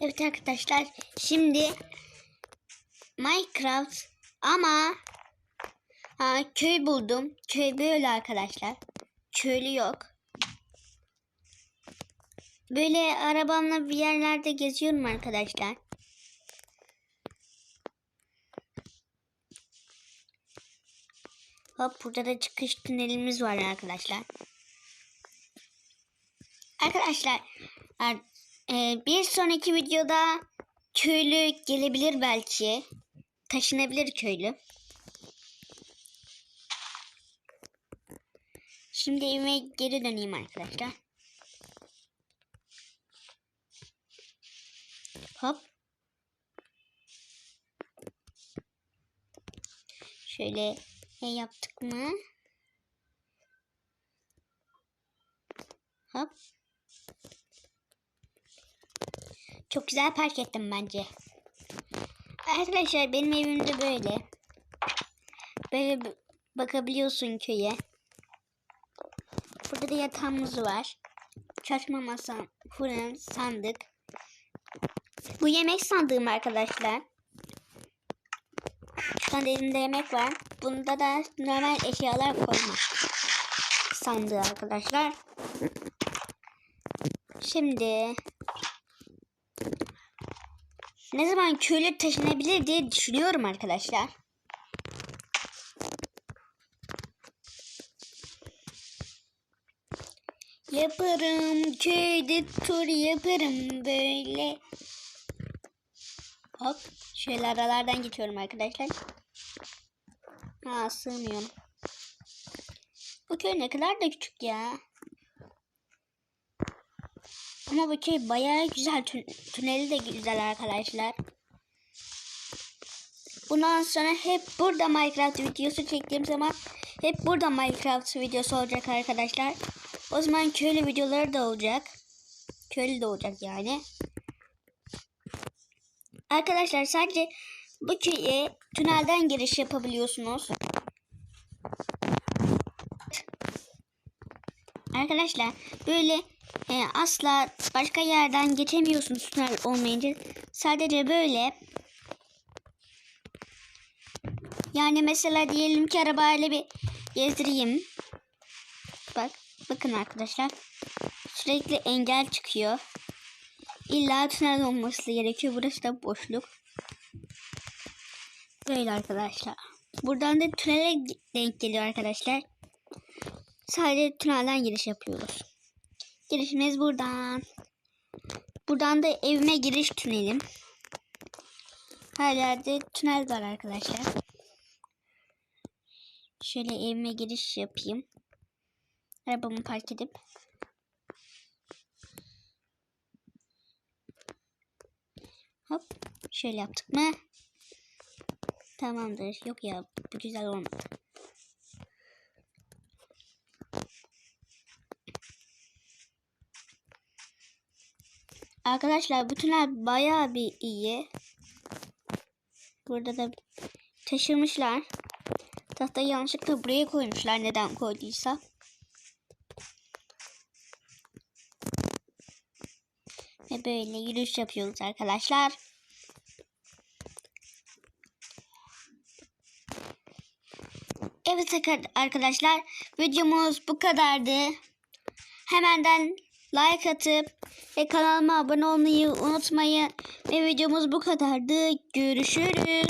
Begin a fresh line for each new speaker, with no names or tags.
Evet arkadaşlar şimdi Minecraft ama ha, köy buldum. Köy böyle arkadaşlar. Köylü yok. Böyle arabamla bir yerlerde geziyorum arkadaşlar. Hop burada da çıkış tünelimiz var arkadaşlar. Arkadaşlar ar- e, bir sonraki videoda köylü gelebilir belki. Taşınabilir köylü. Şimdi evime geri döneyim arkadaşlar. Hop. Şöyle ne yaptık mı? Hop. Çok güzel park ettim bence. Arkadaşlar benim evimde böyle. Böyle bakabiliyorsun köye. Burada da yatağımız var. Çalışma masam, fırın, sandık. Bu yemek sandığım arkadaşlar. Şu anda elimde yemek var. Bunda da normal eşyalar koyma sandığı arkadaşlar. Şimdi ne zaman köylü taşınabilir diye düşünüyorum arkadaşlar. Yaparım köyde tur yaparım böyle. Hop şöyle aralardan geçiyorum arkadaşlar. Ha sığmıyorum. Bu köy ne kadar da küçük ya. Ama bu köy bayağı güzel. Tün- tüneli de güzel arkadaşlar. Bundan sonra hep burada Minecraft videosu çektiğim zaman hep burada Minecraft videosu olacak arkadaşlar. O zaman köylü videoları da olacak. Köylü de olacak yani. Arkadaşlar sadece bu köye tünelden giriş yapabiliyorsunuz. Arkadaşlar böyle e, asla başka yerden geçemiyorsunuz tünel olmayınca. Sadece böyle yani mesela diyelim ki arabayla bir gezdireyim. Bak bakın arkadaşlar sürekli engel çıkıyor. İlla tünel olması gerekiyor. Burası da boşluk. Böyle arkadaşlar. Buradan da tünele denk geliyor arkadaşlar. Sadece tünelden giriş yapıyoruz. Girişimiz buradan. Buradan da evime giriş tünelim. Her yerde tünel var arkadaşlar. Şöyle evime giriş yapayım. Arabamı park edip. Hop. Şöyle yaptık mı? Tamamdır. Yok ya bu güzel olmadı. Arkadaşlar bu tünel bayağı bir iyi. Burada da taşırmışlar. Tahtayı yanlışlıkla buraya koymuşlar neden koyduysa. Ve böyle yürüyüş yapıyoruz arkadaşlar. Evet arkadaşlar videomuz bu kadardı. Hemenden like atıp ve kanalıma abone olmayı unutmayın. Ve videomuz bu kadardı. Görüşürüz.